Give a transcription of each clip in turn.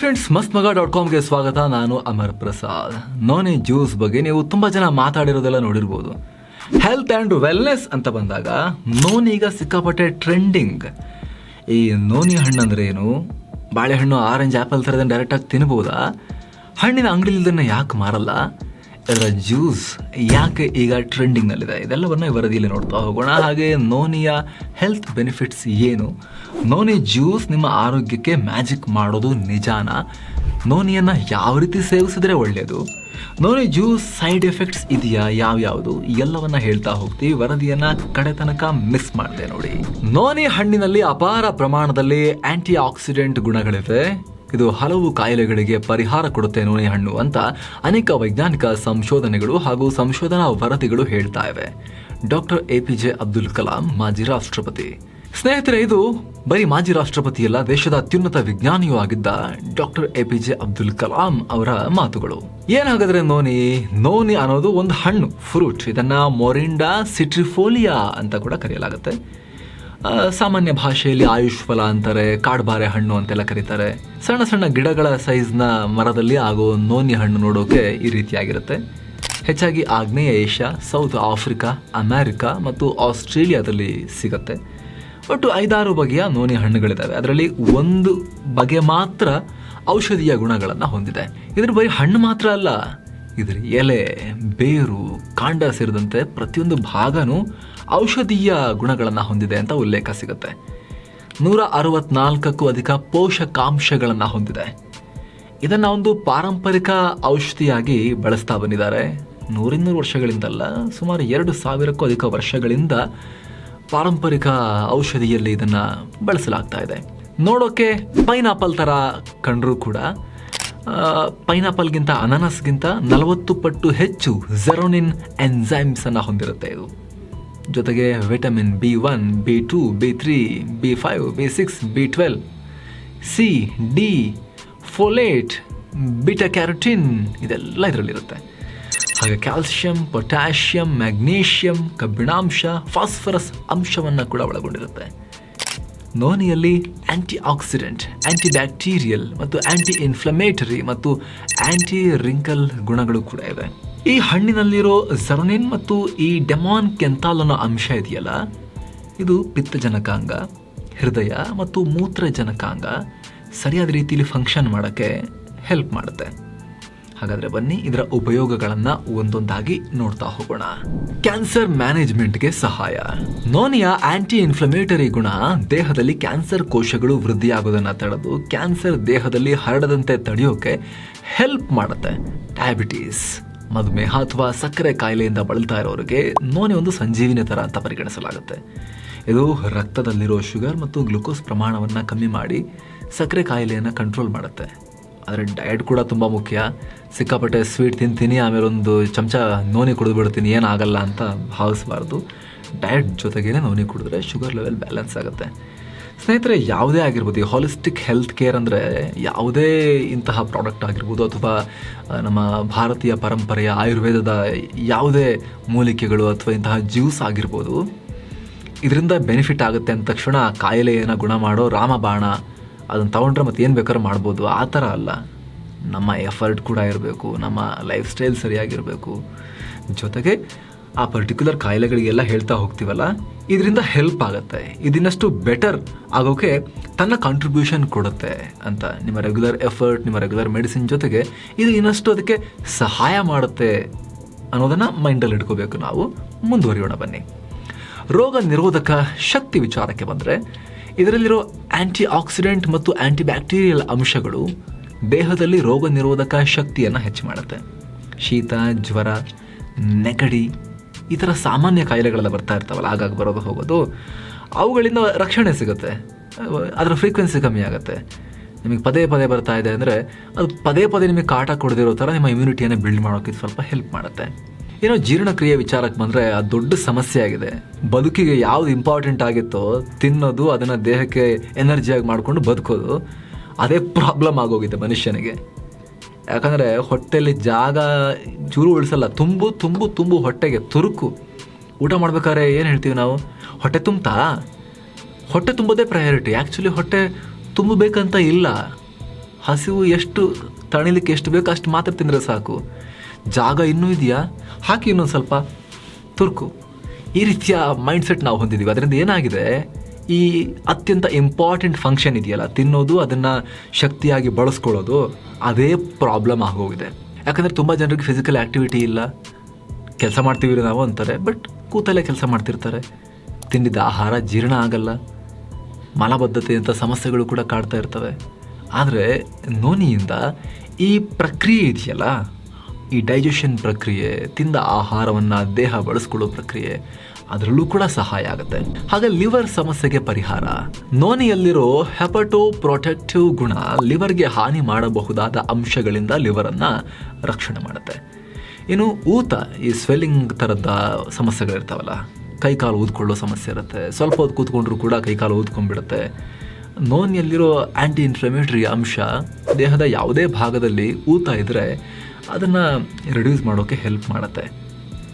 Friends ಮಸ್ತ್ ಮಗ dot ಕಾಮ್ಗೆ ಸ್ವಾಗತ. ನಾನು ಅಮರ್ ಪ್ರಸಾದ್. ನೋನಿ ಜ್ಯೂಸ್ ಬಗ್ಗೆ ನೀವು ತುಂಬ ಜನ ಮಾತಾಡಿರೋದೆಲ್ಲ ನೋಡಿರ್ಬೋದು. ಹೆಲ್ತ್ ಆ್ಯಂಡ್ ವೆಲ್ನೆಸ್ ಅಂತ ಬಂದಾಗ ನೋನಿ ಈಗ ಸಿಕ್ಕಾಪಟ್ಟೆ ಟ್ರೆಂಡಿಂಗ್ ಈ ನೋನಿ ಹಣ್ಣು ಅಂದರೆ ಏನು? ಬಾಳೆಹಣ್ಣು ಆರೆಂಜ್ ಆ್ಯಪಲ್ ಥರದನ್ನು ಡೈರೆಕ್ಟಾಗಿ ತಿನ್ಬೋದಾ? ಹಣ್ಣಿನ ಅಂಗಡಿಲಿದ್ದನ್ನು ಯಾಕೆ ಮಾರಲ್ಲ? ಇದರ ಜ್ಯೂಸ್ ಯಾಕೆ ಈಗ ಟ್ರೆಂಡಿಂಗ್ನಲ್ಲಿದೆ? ಇದೆಲ್ಲವನ್ನ ವರದಿಯಲ್ಲಿ ನೋಡ್ತಾ ಹೋಗೋಣ. ಹಾಗೆ ನೋನಿಯ ಹೆಲ್ತ್ ಬೆನಿಫಿಟ್ಸ್ ಏನು? ನೋನಿ ಜ್ಯೂಸ್ ನಿಮ್ಮ ಆರೋಗ್ಯಕ್ಕೆ ಮ್ಯಾಜಿಕ್ ಮಾಡೋದು ನಿಜಾನ? ನೋನಿಯನ್ನು ಯಾವ ರೀತಿ ಸೇವಿಸಿದ್ರೆ ಒಳ್ಳೆಯದು ನೋನಿ ಜ್ಯೂಸ್ ಸೈಡ್ ಎಫೆಕ್ಟ್ಸ್ ಇದೆಯಾ? ಯಾವ್ಯಾವುದು? ಎಲ್ಲವನ್ನ ಹೇಳ್ತಾ ಹೋಗ್ತೀವಿ. ವರದಿಯನ್ನ ಕಡೆ ತನಕ ಮಿಸ್ ಮಾಡಿದೆ ನೋಡಿ. ನೋನಿ ಹಣ್ಣಿನಲ್ಲಿ ಅಪಾರ ಪ್ರಮಾಣದಲ್ಲಿ ಆಂಟಿ ಆಕ್ಸಿಡೆಂಟ್ ಗುಣಗಳಿವೆ. ಇದು ಹಲವು ಕಾಯಿಲೆಗಳಿಗೆ ಪರಿಹಾರ ಕೊಡುತ್ತೆ ನೋನಿ ಹಣ್ಣು ಅಂತ ಅನೇಕ ವೈಜ್ಞಾನಿಕ ಸಂಶೋಧನೆಗಳು ಹಾಗೂ ಸಂಶೋಧನಾ ವರದಿಗಳು ಹೇಳ್ತಾ ಇವೆ. Doctor A P J Abdul Kalam, ಮಾಜಿ ರಾಷ್ಟ್ರಪತಿ. ಸ್ನೇಹಿತರೆ, ಇದು ಬರೀ ಮಾಜಿ ರಾಷ್ಟ್ರಪತಿ ಅಲ್ಲ ದೇಶದ ಅತ್ಯುನ್ನತ ವಿಜ್ಞಾನಿಯೂ ಆಗಿದ್ದ doctor A P J Abdul Kalam ಅವರ ಮಾತುಗಳು. ಏನಾಗದ್ರೆ ನೋನಿ? ನೋನಿ ಅನ್ನೋದು ಒಂದು ಹಣ್ಣು ಫ್ರೂಟ್ ಇದನ್ನ ಮೊರಿಂಡಾ ಸಿಟ್ರಿಫೋಲಿಯಾ ಅಂತ ಕೂಡ ಕರೆಯಲಾಗುತ್ತೆ. ಸಾಮಾನ್ಯ ಭಾಷೆಯಲ್ಲಿ ಆಯುಷ್ ಫಲ ಅಂತಾರೆ, ಕಾಡ್ಬಾರೆ ಹಣ್ಣು ಅಂತೆಲ್ಲ ಕರೀತಾರೆ. ಸಣ್ಣ ಸಣ್ಣ ಗಿಡಗಳ ಸೈಜ್ನ ಮರದಲ್ಲಿ ಆಗೋ ನೋನಿ ಹಣ್ಣು ನೋಡೋಕೆ ಈ ರೀತಿಯಾಗಿರುತ್ತೆ. ಹೆಚ್ಚಾಗಿ ಆಗ್ನೇಯ ಏಷ್ಯಾ, ಸೌತ್ ಆಫ್ರಿಕಾ, ಅಮೇರಿಕಾ ಮತ್ತು ಆಸ್ಟ್ರೇಲಿಯಾದಲ್ಲಿ ಸಿಗುತ್ತೆ. ಒಟ್ಟು ಐದಾರು ಬಗೆಯ ನೋನಿ ಹಣ್ಣುಗಳಿದ್ದಾವೆ. ಅದರಲ್ಲಿ ಒಂದು ಬಗೆ ಮಾತ್ರ ಔಷಧೀಯ ಗುಣಗಳನ್ನು ಹೊಂದಿದೆ. ಇದ್ರ ಬರೀ ಹಣ್ಣು ಮಾತ್ರ ಅಲ್ಲ ಇದರ. ಎಲೆ, ಬೇರು, ಕಾಂಡ ಸೇರಿದಂತೆ ಪ್ರತಿಯೊಂದು ಭಾಗನೂ ಔಷಧೀಯ ಗುಣಗಳನ್ನು ಹೊಂದಿದೆ ಅಂತ ಉಲ್ಲೇಖ ಸಿಗುತ್ತೆ. ನೂರ ಅರವತ್ನಾಲ್ಕಕ್ಕೂ ಅಧಿಕ ಪೋಷಕಾಂಶಗಳನ್ನು ಹೊಂದಿದೆ. ಇದನ್ನು ಒಂದು ಪಾರಂಪರಿಕ ಔಷಧಿಯಾಗಿ ಬಳಸ್ತಾ ಬಂದಿದ್ದಾರೆ. ನೂರಿನ್ನೂರು ವರ್ಷಗಳಿಂದಲ್ಲ, ಸುಮಾರು ಎರಡು ಸಾವಿರಕ್ಕೂ ಅಧಿಕ ವರ್ಷಗಳಿಂದ ಪಾರಂಪರಿಕ ಔಷಧಿಯಲ್ಲಿ ಇದನ್ನು ಬಳಸಲಾಗ್ತಾ ಇದೆ. ನೋಡೋಕೆ ಪೈನಾಪಲ್ ಥರ ಕಂಡರೂ ಕೂಡ ಪೈನಾಪಲ್ಗಿಂತ ಅನಾನಸ್ಗಿಂತ ನಲವತ್ತು ಪಟ್ಟು ಹೆಚ್ಚು ಜೆರೋನಿನ್ ಎನ್ಸೈಮ್ಸ್ ಅನ್ನ ಹೊಂದಿರುತ್ತೆ ಇದು. ಜೊತೆಗೆ vitamin B one B two B three B five B six B twelve C D folate beta carotene ಇದೆಲ್ಲ ಇದರಲ್ಲಿರುತ್ತೆ. ಹಾಗೆ ಕ್ಯಾಲ್ಸಿಯಂ ಪೊಟ್ಯಾಷಿಯಂ ಮ್ಯಾಗ್ನೀಷಿಯಂ ಕಬ್ಬಿಣಾಂಶ ಫಾಸ್ಫರಸ್ ಅಂಶವನ್ನು ಕೂಡ ಒಳಗೊಂಡಿರುತ್ತೆ. ನೋನಿಯಲ್ಲಿ ಆಂಟಿ ಆಕ್ಸಿಡೆಂಟ್ ಆಂಟಿ ಬ್ಯಾಕ್ಟೀರಿಯಲ್ ಮತ್ತು ಆಂಟಿ ಇನ್ಫ್ಲಮೇಟರಿ ಮತ್ತು ಆಂಟಿ ರಿಂಕಲ್ ಗುಣಗಳು ಕೂಡ ಇವೆ. ಈ ಹಣ್ಣಿನಲ್ಲಿರೋ ಸರೋನಿನ್ ಮತ್ತು ಈ ಡೆಮಾನ್ ಕೆಂತಾಲ್ ಅನ್ನೋ ಅಂಶ ಇದೆಯಲ್ಲ? ಇದು ಪಿತ್ತಜನಕಾಂಗ ಹೃದಯ ಮತ್ತು ಮೂತ್ರಜನಕಾಂಗ ಸರಿಯಾದ ರೀತಿಯಲ್ಲಿ ಫಂಕ್ಷನ್ ಮಾಡೋಕ್ಕೆ ಹೆಲ್ಪ್ ಮಾಡುತ್ತೆ. ಹಾಗಾದ್ರೆ ಬನ್ನಿ ಇದರ ಉಪಯೋಗಗಳನ್ನ ಒಂದೊಂದಾಗಿ ನೋಡ್ತಾ ಹೋಗೋಣ. ಕ್ಯಾನ್ಸರ್ ಮ್ಯಾನೇಜ್ಮೆಂಟ್ಗೆ ಸಹಾಯ. ನೋನಿಯ ಆಂಟಿ ಇನ್ಫ್ಲಮೇಟರಿ ಗುಣ, ದೇಹದಲ್ಲಿ ಕ್ಯಾನ್ಸರ್ ಕೋಶಗಳು ವೃದ್ಧಿಯಾಗೋದನ್ನ ತಡೆದು ಕ್ಯಾನ್ಸರ್ ದೇಹದಲ್ಲಿ ಹರಡದಂತೆ ತಡೆಯೋಕೆ ಹೆಲ್ಪ್ ಮಾಡುತ್ತೆ. ಡಯಾಬಿಟೀಸ್ ಮಧುಮೇಹ ಅಥವಾ ಸಕ್ಕರೆ ಕಾಯಿಲೆಯಿಂದ ಬಳಲ್ತಾ ಇರೋರಿಗೆ ನೋನಿ ಒಂದು ಸಂಜೀವಿನಿ ಥರ ಅಂತ ಪರಿಗಣಿಸಲಾಗುತ್ತೆ. ಇದು ರಕ್ತದಲ್ಲಿರೋ ಶುಗರ್ ಮತ್ತು ಗ್ಲುಕೋಸ್ ಪ್ರಮಾಣವನ್ನು ಕಮ್ಮಿ ಮಾಡಿ ಸಕ್ಕರೆ ಕಾಯಿಲೆಯನ್ನು ಕಂಟ್ರೋಲ್ ಮಾಡುತ್ತೆ. ಆದರೆ ಡಯಟ್ ಕೂಡ ತುಂಬ ಮುಖ್ಯ. ಸಿಕ್ಕಾಪಟ್ಟೆ ಸ್ವೀಟ್ ತಿಂತೀನಿ ಆಮೇಲೆ ಒಂದು ಚಮಚ ನೋನಿ ಕುಡಿದ್ಬಿಡ್ತೀನಿ ಏನಾಗಲ್ಲ ಅಂತ ಭಾವಿಸಬಾರ್ದು. ಡಯಟ್ ಜೊತೆಗೇನೆ ನೋನಿ ಕುಡಿದ್ರೆ ಶುಗರ್ ಲೆವೆಲ್ ಬ್ಯಾಲೆನ್ಸ್ ಆಗುತ್ತೆ. ಸ್ನೇಹಿತರೆ, ಯಾವುದೇ ಆಗಿರ್ಬೋದು, ಈ ಹಾಲಿಸ್ಟಿಕ್ ಹೆಲ್ತ್ ಕೇರ್ ಅಂದರೆ ಯಾವುದೇ ಇಂತಹ ಪ್ರಾಡಕ್ಟ್ ಆಗಿರ್ಬೋದು, ಅಥವಾ ನಮ್ಮ ಭಾರತೀಯ ಪರಂಪರೆಯ ಆಯುರ್ವೇದದ ಯಾವುದೇ ಮೂಲಿಕೆಗಳು ಅಥವಾ ಇಂತಹ ಜ್ಯೂಸ್ ಆಗಿರ್ಬೋದು, ಇದರಿಂದ ಬೆನಿಫಿಟ್ ಆಗುತ್ತೆ ಅಂದ ತಕ್ಷಣ ಕಾಯಿಲೆಯನ್ನು ಗುಣ ಮಾಡೋ ರಾಮಬಾಣ ಅದನ್ನು ತೊಗೊಂಡ್ರೆ ಮತ್ತೆ ಏನು ಬೇಕಾದ್ರೂ ಮಾಡ್ಬೋದು. ಆ ಥರ ಅಲ್ಲ. ನಮ್ಮ ಎಫರ್ಟ್ ಕೂಡ ಇರಬೇಕು, ನಮ್ಮ ಲೈಫ್ ಸ್ಟೈಲ್ ಸರಿಯಾಗಿರಬೇಕು. ಜೊತೆಗೆ ಆ ಪರ್ಟಿಕ್ಯುಲರ್ ಕಾಯಿಲೆಗಳಿಗೆಲ್ಲ ಹೇಳ್ತಾ ಹೋಗ್ತೀವಲ್ಲ, ಇದರಿಂದ ಹೆಲ್ಪ್ ಆಗುತ್ತೆ. ಇದಿನ್ನಷ್ಟು ಬೆಟರ್ ಆಗೋಕೆ ತನ್ನ ಕಾಂಟ್ರಿಬ್ಯೂಷನ್ ಕೊಡುತ್ತೆ ಅಂತ. ನಿಮ್ಮ ರೆಗ್ಯುಲರ್ ಎಫರ್ಟ್ ನಿಮ್ಮ ರೆಗ್ಯುಲರ್ ಮೆಡಿಸಿನ್ ಜೊತೆಗೆ ಇದು ಇನ್ನಷ್ಟು ಅದಕ್ಕೆ ಸಹಾಯ ಮಾಡುತ್ತೆ ಅನ್ನೋದನ್ನು ಮೈಂಡಲ್ಲಿ ಇಟ್ಕೋಬೇಕು ನಾವು. ಮುಂದುವರಿಯೋಣ ಬನ್ನಿ. ರೋಗ ನಿರೋಧಕ ಶಕ್ತಿ ವಿಚಾರಕ್ಕೆ ಬಂದರೆ ಇದರಲ್ಲಿರೋ ಆಂಟಿ ಆಕ್ಸಿಡೆಂಟ್ ಮತ್ತು ಆಂಟಿ ಬ್ಯಾಕ್ಟೀರಿಯಲ್ ಅಂಶಗಳು ದೇಹದಲ್ಲಿ ರೋಗ ನಿರೋಧಕ ಶಕ್ತಿಯನ್ನು ಹೆಚ್ಚು ಮಾಡುತ್ತೆ. ಶೀತ, ಜ್ವರ, ನೆಗಡಿ, ಈ ಥರ ಸಾಮಾನ್ಯ ಕಾಯಿಲೆಗಳೆಲ್ಲ ಬರ್ತಾ ಇರ್ತಾವಲ್ಲ ಆಗಾಗ ಬರೋದು ಹೋಗೋದು. ಅವುಗಳಿಂದ ರಕ್ಷಣೆ ಸಿಗುತ್ತೆ. ಅದರ ಫ್ರೀಕ್ವೆನ್ಸಿ ಕಮ್ಮಿ ಆಗುತ್ತೆ. ನಿಮಗೆ ಪದೇ ಪದೇ ಬರ್ತಾ ಇದೆ ಅಂದರೆ ಅದು ಪದೇ ಪದೇ ನಿಮಗೆ ಕಾಟ ಕೊಡದಿರೋ ಥರ ನಿಮ್ಮ ಇಮ್ಯುನಿಟಿಯನ್ನು ಬಿಲ್ಡ್ ಮಾಡೋಕ್ಕೆ ಸ್ವಲ್ಪ ಹೆಲ್ಪ್ ಮಾಡುತ್ತೆ. ಏನೋ ಜೀರ್ಣಕ್ರಿಯೆ ವಿಚಾರಕ್ಕೆ ಬಂದರೆ ಅದು ದೊಡ್ಡ ಸಮಸ್ಯೆ ಆಗಿದೆ. ಬದುಕಿಗೆ ಯಾವುದು ಇಂಪಾರ್ಟೆಂಟ್ ಆಗಿತ್ತೋ ತಿನ್ನೋದು, ಅದನ್ನು ದೇಹಕ್ಕೆ ಎನರ್ಜಿಯಾಗಿ ಮಾಡಿಕೊಂಡು ಬದುಕೋದು, ಅದೇ ಪ್ರಾಬ್ಲಮ್ ಆಗೋಗಿದೆ ಮನುಷ್ಯನಿಗೆ. ಯಾಕಂದರೆ ಹೊಟ್ಟೆಯಲ್ಲಿ ಜಾಗ ಚೂರು ಉಳಿಸಲ್ಲ, ತುಂಬು ತುಂಬು ತುಂಬು ಹೊಟ್ಟೆಗೆ ತುರುಕು. ಊಟ ಮಾಡ್ಬೇಕಾದ್ರೆ ಏನು ಹೇಳ್ತೀವಿ ನಾವು? ಹೊಟ್ಟೆ ತುಂಬ್ತಾ ಹೊಟ್ಟೆ ತುಂಬೋದೇ ಪ್ರಯಾರಿಟಿ ಆ್ಯಕ್ಚುಲಿ ಹೊಟ್ಟೆ ತುಂಬಬೇಕಂತ ಇಲ್ಲ. ಹಸಿವು ಎಷ್ಟು ತಣಿಲಿಕ್ಕೆ ಎಷ್ಟು ಬೇಕೋ ಅಷ್ಟು ಮಾತ್ರ ತಿಂದರೆ ಸಾಕು. ಜಾಗ ಇನ್ನೂ ಇದೆಯಾ? ಹಾಕಿ ಇನ್ನೊಂದು ಸ್ವಲ್ಪ ತುರ್ಕು. ಈ ರೀತಿಯ ಮೈಂಡ್ಸೆಟ್ ನಾವು ಹೊಂದಿದ್ದೀವಿ ಅದರಿಂದ ಏನಾಗಿದೆ? ಈ ಅತ್ಯಂತ ಇಂಪಾರ್ಟೆಂಟ್ ಫಂಕ್ಷನ್ ಇದೆಯಲ್ಲ, ತಿನ್ನೋದು, ಅದನ್ನು ಶಕ್ತಿಯಾಗಿ ಬಳಸ್ಕೊಳ್ಳೋದು, ಅದೇ ಪ್ರಾಬ್ಲಮ್ ಆಗೋಗಿದೆ. ಯಾಕಂದರೆ ತುಂಬ ಜನರಿಗೆ ಫಿಸಿಕಲ್ ಆ್ಯಕ್ಟಿವಿಟಿ ಇಲ್ಲ. ಕೆಲಸ ಮಾಡ್ತೀವಿ ನಾವು ಅಂತಾರೆ ಬಟ್ ಕೂತಲ್ಲೇ ಕೆಲಸ ಮಾಡ್ತಿರ್ತಾರೆ. ತಿಂದಿದ್ದ ಆಹಾರ, ಜೀರ್ಣ ಆಗಲ್ಲ. ಮಲಬದ್ಧತೆ ಅಂತ ಸಮಸ್ಯೆಗಳು ಕೂಡ ಕಾಡ್ತಾ ಇರ್ತವೆ. ಆದರೆ ನೋನಿಯಿಂದ ಈ ಪ್ರಕ್ರಿಯೆ ಇದೆಯಲ್ಲ ಈ ಡೈಜೆಷನ್ ಪ್ರಕ್ರಿಯೆ, ತಿಂದ ಆಹಾರವನ್ನು ದೇಹ ಬಳಸ್ಕೊಳ್ಳೋ ಪ್ರಕ್ರಿಯೆ, ಅದರಲ್ಲೂ ಕೂಡ ಸಹಾಯ ಆಗುತ್ತೆ. ಹಾಗೆ ಲಿವರ್ ಸಮಸ್ಯೆಗೆ ಪರಿಹಾರ. ನೋನಿಯಲ್ಲಿರೋ ಹೆಪಟೋ ಪ್ರೊಟೆಕ್ಟಿವ್ ಗುಣ ಲಿವರ್ಗೆ ಹಾನಿ ಮಾಡಬಹುದಾದ ಅಂಶಗಳಿಂದ ಲಿವರನ್ನು ರಕ್ಷಣೆ ಮಾಡುತ್ತೆ. ಇನ್ನು ಊತ, ಈ ಸ್ವೆಲ್ಲಿಂಗ್ ಥರದ ಸಮಸ್ಯೆಗಳಿರ್ತಾವಲ್ಲ, ಕೈಕಾಲು ಊದ್ಕೊಳ್ಳೋ ಸಮಸ್ಯೆ ಇರುತ್ತೆ. ಸ್ವಲ್ಪ ಹೊತ್ತು ಕೂತ್ಕೊಂಡ್ರೂ ಕೂಡ ಕೈಕಾಲು ಊದ್ಕೊಂಡ್ಬಿಡುತ್ತೆ. ನೋನಿಯಲ್ಲಿರೋ ಆ್ಯಂಟಿ ಇನ್ಫ್ಲಮೇಟರಿ ಅಂಶ ದೇಹದ ಯಾವುದೇ ಭಾಗದಲ್ಲಿ ಊತ ಇದ್ದರೆ ಅದನ್ನು ರಿಡ್ಯೂಸ್ ಮಾಡೋಕ್ಕೆ ಹೆಲ್ಪ್ ಮಾಡುತ್ತೆ.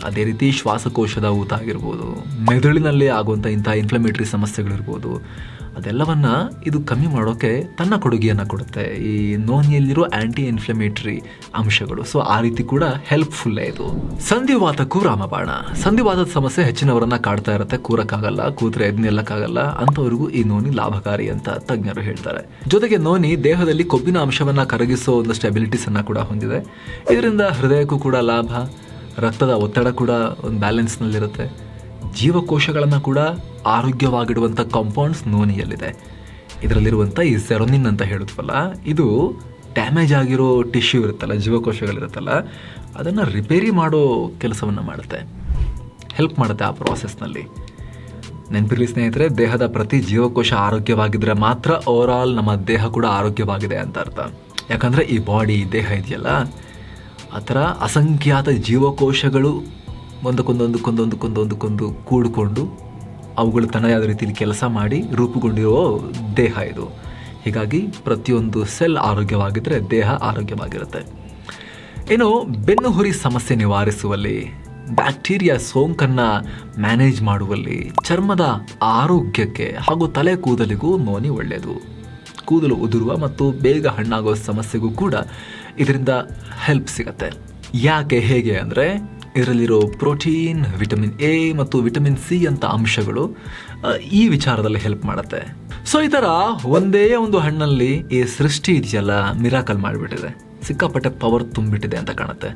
ಅದೇ ರೀತಿ ಶ್ವಾಸಕೋಶದ ಊತ ಆಗಿರ್ಬೋದು, ಮೆದುಳಿನಲ್ಲಿ ಆಗುವಂಥ ಇಂಥ ಇನ್ಫ್ಲಮೇಟ್ರಿ ಸಮಸ್ಯೆಗಳಿರ್ಬೋದು, ಅದೆಲ್ಲವನ್ನು ಇದು ಕಮ್ಮಿ ಮಾಡೋಕ್ಕೆ ತನ್ನ ಕೊಡುಗೆಯನ್ನು ಕೊಡುತ್ತೆ. ಈ ನೋನಿಯಲ್ಲಿರೋ ಆ್ಯಂಟಿ ಇನ್ಫ್ಲಮೇಟ್ರಿ ಅಂಶಗಳು. ಸೊ ಆ ರೀತಿ ಕೂಡ ಹೆಲ್ಪ್ಫುಲ್ಲೇ ಇದು. ಸಂಧಿವಾತಕ್ಕೂ ರಾಮಬಾಣ. ಸಂಧಿವಾತದ ಸಮಸ್ಯೆ ಹೆಚ್ಚಿನವರನ್ನ ಕಾಡ್ತಾ ಇರುತ್ತೆ. ಕೂರಕ್ಕಾಗಲ್ಲ, ಕೂತ್ರೆ ಎದ್ನೆಲ್ಲಕ್ಕಾಗಲ್ಲ ಅಂಥವ್ರಿಗೂ ಈ ನೋನಿ ಲಾಭಕಾರಿ ಅಂತ ತಜ್ಞರು ಹೇಳ್ತಾರೆ. ಜೊತೆಗೆ ನೋನಿ ದೇಹದಲ್ಲಿ ಕೊಬ್ಬಿನ ಅಂಶವನ್ನು ಕರಗಿಸೋ ಒಂದಷ್ಟು ಅಬಿಲಿಟೀಸನ್ನು ಕೂಡ ಹೊಂದಿದೆ. ಇದರಿಂದ ಹೃದಯಕ್ಕೂ ಕೂಡ ಲಾಭ ರಕ್ತದ ಒತ್ತಡ ಕೂಡ ಒಂದು ಬ್ಯಾಲೆನ್ಸ್ನಲ್ಲಿರುತ್ತೆ ಜೀವಕೋಶಗಳನ್ನು ಕೂಡ ಆರೋಗ್ಯವಾಗಿಡುವಂಥ ಕಾಂಪೌಂಡ್ಸ್ ನೋನಿಯಲ್ಲಿದೆ ಇದರಲ್ಲಿರುವಂಥ ಈ ಸೆರೋನಿನ್ ಅಂತ ಹೇಳುತ್ತಲ್ಲ ಇದು ಡ್ಯಾಮೇಜ್ ಆಗಿರೋ ಟಿಶ್ಯೂ ಇರುತ್ತಲ್ಲ, ಜೀವಕೋಶಗಳಿರುತ್ತಲ್ಲ, ಅದನ್ನು ರಿಪೇರಿ ಮಾಡೋ ಕೆಲಸವನ್ನು ಮಾಡುತ್ತೆ. ಹೆಲ್ಪ್ ಮಾಡುತ್ತೆ ಆ ಪ್ರಾಸೆಸ್ನಲ್ಲಿ ನೆನಪಿರಲಿ ಸ್ನೇಹಿತರೆ, ದೇಹದ ಪ್ರತಿ ಜೀವಕೋಶ ಆರೋಗ್ಯವಾಗಿದ್ದರೆ ಮಾತ್ರ ಓವರ್ ನಮ್ಮ ದೇಹ ಕೂಡ ಆರೋಗ್ಯವಾಗಿದೆ ಅಂತ ಅರ್ಥ. ಯಾಕಂದರೆ ಈ ಬಾಡಿ ದೇಹ ಇದೆಯಲ್ಲ ಆ ಥರ ಅಸಂಖ್ಯಾತ ಜೀವಕೋಶಗಳು ಒಂದಕ್ಕೊಂದೊಂದಕ್ಕೊಂದೊಂದಕ್ಕೊಂದೊಂದಕ್ಕೊಂದು ಕೂಡಿಕೊಂಡು ಅವುಗಳು ತನ್ನದೇ ರೀತಿಯಲ್ಲಿ ಕೆಲಸ ಮಾಡಿ ರೂಪುಗೊಂಡಿರೋ ದೇಹ ಇದು. ಹೀಗಾಗಿ ಪ್ರತಿಯೊಂದು ಸೆಲ್ ಆರೋಗ್ಯವಾಗಿದ್ದರೆ ದೇಹ ಆರೋಗ್ಯವಾಗಿರುತ್ತೆ. ಏನು ಬೆನ್ನುಹುರಿ ಸಮಸ್ಯೆ ನಿವಾರಿಸುವಲ್ಲಿ, ಬ್ಯಾಕ್ಟೀರಿಯಾ ಸೋಂಕನ್ನು ಮ್ಯಾನೇಜ್ ಮಾಡುವಲ್ಲಿ ಚರ್ಮದ ಆರೋಗ್ಯಕ್ಕೆ ಹಾಗೂ ತಲೆ ಕೂದಲಿಗೂ ನೋನಿ ಒಳ್ಳೆಯದು. ಕೂದಲು ಉದುರುವ ಮತ್ತು ಬೇಗ ಹಣ್ಣಾಗುವ ಸಮಸ್ಯೆಗೂ ಕೂಡ ಇದರಿಂದ ಹೆಲ್ಪ್ ಸಿಗತ್ತೆ. ಯಾಕೆ ಹೇಗೆ ಅಂದರೆ, ಇದರಲ್ಲಿರೋ ಪ್ರೋಟೀನ್ ವಿಟಮಿನ್ ಎ ಮತ್ತು ವಿಟಮಿನ್ ಸಿ ಅಂತ ಅಂಶಗಳು ಈ ವಿಚಾರದಲ್ಲಿ ಹೆಲ್ಪ್ ಮಾಡುತ್ತೆ. ಸೊ ಈ ಥರ ಒಂದೇ ಒಂದು ಹಣ್ಣಲ್ಲಿ ಈ ಸೃಷ್ಟಿ ಇದೆಯಲ್ಲ ಮಿರಾಕಲ್ ಮಾಡಿಬಿಟ್ಟಿದೆ. ಸಿಕ್ಕಾಪಟ್ಟೆ ಪವರ್ ತುಂಬಿಟ್ಟಿದೆ ಅಂತ ಕಾಣುತ್ತೆ.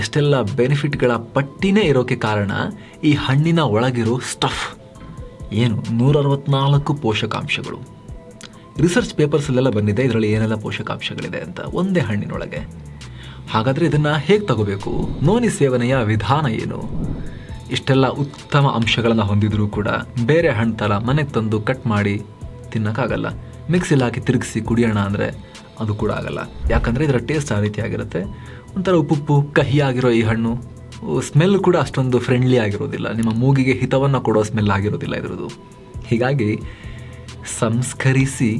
ಎಷ್ಟೆಲ್ಲ ಬೆನಿಫಿಟ್ಗಳ ಪಟ್ಟಿನೇ ಇರೋಕ್ಕೆ ಕಾರಣ, ಈ ಹಣ್ಣಿನ ಒಳಗಿರೋ ಸ್ಟಫ್ ಏನು ನೂರ ಅರವತ್ನಾಲ್ಕು ಪೋಷಕಾಂಶಗಳು. ರಿಸರ್ಚ್ ಪೇಪರ್ಸಲ್ಲೆಲ್ಲ ಬಂದಿದೆ. ಇದರಲ್ಲಿ ಏನೆಲ್ಲ ಪೋಷಕಾಂಶಗಳಿದೆ ಅಂತ ಒಂದೇ ಹಣ್ಣಿನೊಳಗೆ. ಹಾಗಾದರೆ ಇದನ್ನು ಹೇಗೆ ತಗೋಬೇಕು? ನೋನಿ ಸೇವನೆಯ ವಿಧಾನ ಏನು? ಇಷ್ಟೆಲ್ಲ ಉತ್ತಮ ಅಂಶಗಳನ್ನು ಹೊಂದಿದರೂ ಕೂಡ ಬೇರೆ ಹಣ್ಣು ಥರ ಮನೆಗೆ ತಂದು ಕಟ್ ಮಾಡಿ ತಿನ್ನೋಕ್ಕಾಗಲ್ಲ. ಮಿಕ್ಸಿಲಿ ಹಾಕಿ ತಿರುಗಿಸಿ ಕುಡಿಯೋಣ ಅಂದರೆ ಅದು ಕೂಡ ಆಗಲ್ಲ. ಯಾಕಂದರೆ ಇದರ ಟೇಸ್ಟ್ ಆ ರೀತಿಯಾಗಿರುತ್ತೆ ಒಂಥರ ಉಪ್ಪುಪ್ಪು ಕಹಿಯಾಗಿರೋ ಈ ಹಣ್ಣು ಸ್ಮೆಲ್ ಕೂಡ ಅಷ್ಟೊಂದು ಫ್ರೆಂಡ್ಲಿ ಆಗಿರೋದಿಲ್ಲ. ನಿಮ್ಮ ಮೂಗಿಗೆ ಹಿತವನ್ನು ಕೊಡೋ ಸ್ಮೆಲ್ ಆಗಿರೋದಿಲ್ಲ ಇದರದು ಹೀಗಾಗಿ ಸಂಸ್ಕರಿಸಿ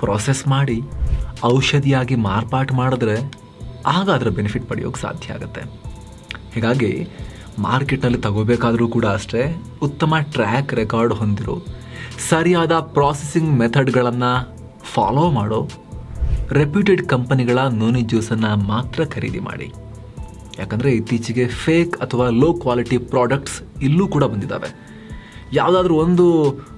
ಪ್ರೋಸೆಸ್ ಮಾಡಿ, ಔಷಧಿಯಾಗಿ ಮಾರ್ಪಾಟು ಮಾಡಿದ್ರೆ ಆಗ ಅದರ ಬೆನಿಫಿಟ್ ಪಡೆಯೋಕ್ಕೆ ಸಾಧ್ಯ ಆಗುತ್ತೆ. ಹೀಗಾಗಿ ಮಾರ್ಕೆಟ್ನಲ್ಲಿ ತಗೋಬೇಕಾದರೂ ಕೂಡ ಅಷ್ಟೇ ಉತ್ತಮ ಟ್ರ್ಯಾಕ್ ರೆಕಾರ್ಡ್ ಹೊಂದಿರೋ, ಸರಿಯಾದ ಪ್ರಾಸೆಸಿಂಗ್ ಮೆಥಡ್ಗಳನ್ನು ಫಾಲೋ ಮಾಡೋ ರೆಪ್ಯೂಟೆಡ್ ಕಂಪನಿಗಳ ನೋನಿ ಜ್ಯೂಸನ್ನು ಮಾತ್ರ ಖರೀದಿ ಮಾಡಿ. ಯಾಕಂದರೆ ಇತ್ತೀಚೆಗೆ ಫೇಕ್ ಅಥವಾ ಲೋ ಕ್ವಾಲಿಟಿ ಪ್ರಾಡಕ್ಟ್ಸ್ ಇಲ್ಲೂ ಕೂಡ ಬಂದಿದ್ದಾವೆ ಯಾವುದಾದ್ರೂ ಒಂದು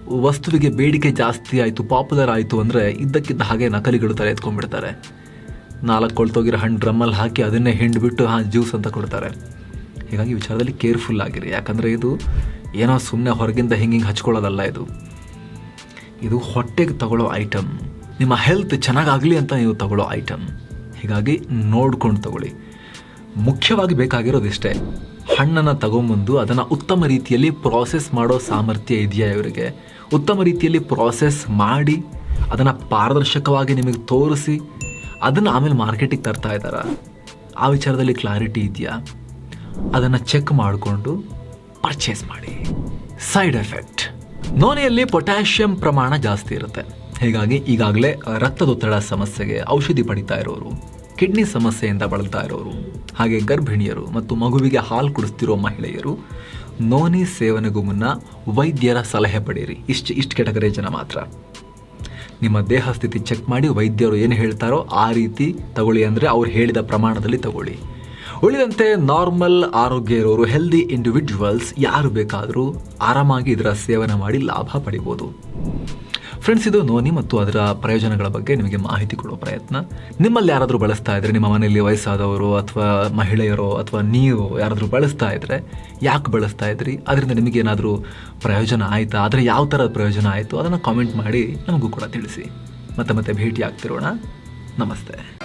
ವಸ್ತುವಿಗೆ ಬೇಡಿಕೆ ಜಾಸ್ತಿ ಆಯಿತು ಪಾಪ್ಯುಲರ್ ಆಯಿತು ಅಂದರೆ ಇದ್ದಕ್ಕಿದ್ದ ಹಾಗೆ ನಕಲಿಗಳು ತಲೆ ಎತ್ಕೊಂಡ್ಬಿಡ್ತಾರೆ. ನಾಲ್ಕು ಕೊಳ್ತೋಗಿರೋ ಹಣ್ಣು ಡ್ರಮ್ಮಲ್ಲಿ ಹಾಕಿ ಅದನ್ನೇ ಹಿಂಡ್ಬಿಟ್ಟು ಹಾಂ, ಜ್ಯೂಸ್ ಅಂತ ಕೊಡ್ತಾರೆ. ಹೀಗಾಗಿ ವಿಚಾರದಲ್ಲಿ ಕೇರ್ಫುಲ್ ಆಗಿರಿ. ಯಾಕಂದರೆ ಇದು ಏನೋ ಸುಮ್ಮನೆ ಹೊರಗಿಂದ ಹಿಂಗೆ ಹಿಂಗೆ ಹಚ್ಕೊಳ್ಳೋದಲ್ಲ ಇದು. ಇದು ಹೊಟ್ಟೆಗೆ ತಗೊಳ್ಳೋ ಐಟಮ್ ನಿಮ್ಮ ಹೆಲ್ತ್ ಚೆನ್ನಾಗಾಗಲಿ ಅಂತ ನೀವು ತಗೊಳ್ಳೋ ಐಟಮ್ ಹೀಗಾಗಿ ನೋಡ್ಕೊಂಡು ತಗೊಳ್ಳಿ. ಮುಖ್ಯವಾಗಿ ಬೇಕಾಗಿರೋದಿಷ್ಟೇ ಹಣ್ಣನ್ನು ತಗೊಂಬಂದು ಅದನ್ನು ಉತ್ತಮ ರೀತಿಯಲ್ಲಿ ಪ್ರಾಸೆಸ್ ಮಾಡೋ ಸಾಮರ್ಥ್ಯ ಇದೆಯಾ ಇವರಿಗೆ? ಉತ್ತಮ ರೀತಿಯಲ್ಲಿ ಪ್ರಾಸೆಸ್ ಮಾಡಿ, ಅದನ್ನು ಪಾರದರ್ಶಕವಾಗಿ ನಿಮಗೆ ತೋರಿಸಿ, ಅದನ್ನು ಆಮೇಲೆ ಮಾರ್ಕೆಟಿಗೆ ತರ್ತಾ ಇದ್ದಾರಾ? ಆ ವಿಚಾರದಲ್ಲಿ ಕ್ಲಾರಿಟಿ ಇದೆಯಾ? ಅದನ್ನು ಚೆಕ್ ಮಾಡಿಕೊಂಡು ಪರ್ಚೇಸ್ ಮಾಡಿ. ಸೈಡ್ ಎಫೆಕ್ಟ್ ನೋನೆಯಲ್ಲಿ ಪೊಟ್ಯಾಷಿಯಂ ಪ್ರಮಾಣ ಜಾಸ್ತಿ ಇರುತ್ತೆ. ಹೀಗಾಗಿ ಈಗಾಗಲೇ ರಕ್ತದೊತ್ತಡ ಸಮಸ್ಯೆಗೆ ಔಷಧಿ ಪಡಿತಾ ಇರೋರು. ಕಿಡ್ನಿ ಸಮಸ್ಯೆಯಿಂದ ಬಳಲ್ತಾ ಇರೋರು, ಹಾಗೆ ಗರ್ಭಿಣಿಯರು ಮತ್ತು ಮಗುವಿಗೆ ಹಾಲು ಕುಡಿಸ್ತಿರೋ ಮಹಿಳೆಯರು, ನೋನಿ ಸೇವನೆಗೂ ಮುನ್ನ ವೈದ್ಯರ ಸಲಹೆ ಪಡೆಯಿರಿ. ಇಷ್ಟು ಇಷ್ಟು ಕೆಟಗರಿ ಜನ ಮಾತ್ರ. ನಿಮ್ಮ ದೇಹ ಸ್ಥಿತಿ ಚೆಕ್ ಮಾಡಿ ವೈದ್ಯರು ಏನು ಹೇಳ್ತಾರೋ ಆ ರೀತಿ ತಗೊಳ್ಳಿ ಅಂದರೆ ಅವ್ರು ಹೇಳಿದ ಪ್ರಮಾಣದಲ್ಲಿ ತಗೊಳ್ಳಿ. ಉಳಿದಂತೆ ನಾರ್ಮಲ್ ಆರೋಗ್ಯ ಇರೋರು, ಹೆಲ್ದಿ ಇಂಡಿವಿಜುವಲ್ಸ್ ಯಾರು ಬೇಕಾದರೂ ಆರಾಮಾಗಿ ಇದರ ಸೇವನೆ ಮಾಡಿ ಲಾಭ ಪಡಿಬೋದು. ಫ್ರೆಂಡ್ಸ್ ಇದು ನೋನಿ ಮತ್ತು ಅದರ ಪ್ರಯೋಜನಗಳ ಬಗ್ಗೆ ನಿಮಗೆ ಮಾಹಿತಿ ಕೊಡುವ ಪ್ರಯತ್ನ. ನಿಮ್ಮಲ್ಲಿ ಯಾರಾದರೂ ಬಳಸ್ತಾ ಇದ್ರೆ, ನಿಮ್ಮ ಮನೆಯಲ್ಲಿ ವಯಸ್ಸಾದವರು ಅಥವಾ ಮಹಿಳೆಯರು ಅಥವಾ ನೀವು ಯಾರಾದರೂ ಬಳಸ್ತಾ ಇದ್ರೆ, ಯಾಕೆ ಬಳಸ್ತಾ ಇದ್ರಿ? ಅದರಿಂದ ನಿಮಗೇನಾದರೂ ಪ್ರಯೋಜನ ಆಯಿತಾ? ಆದರೆ ಯಾವ ಥರ ಪ್ರಯೋಜನ ಆಯಿತು? ಅದನ್ನು ಕಾಮೆಂಟ್ ಮಾಡಿ ನಮಗೂ ಕೂಡ ತಿಳಿಸಿ. ಮತ್ತೆ ಮತ್ತೆ ಭೇಟಿ ಆಗ್ತಿರೋಣ ನಮಸ್ತೆ.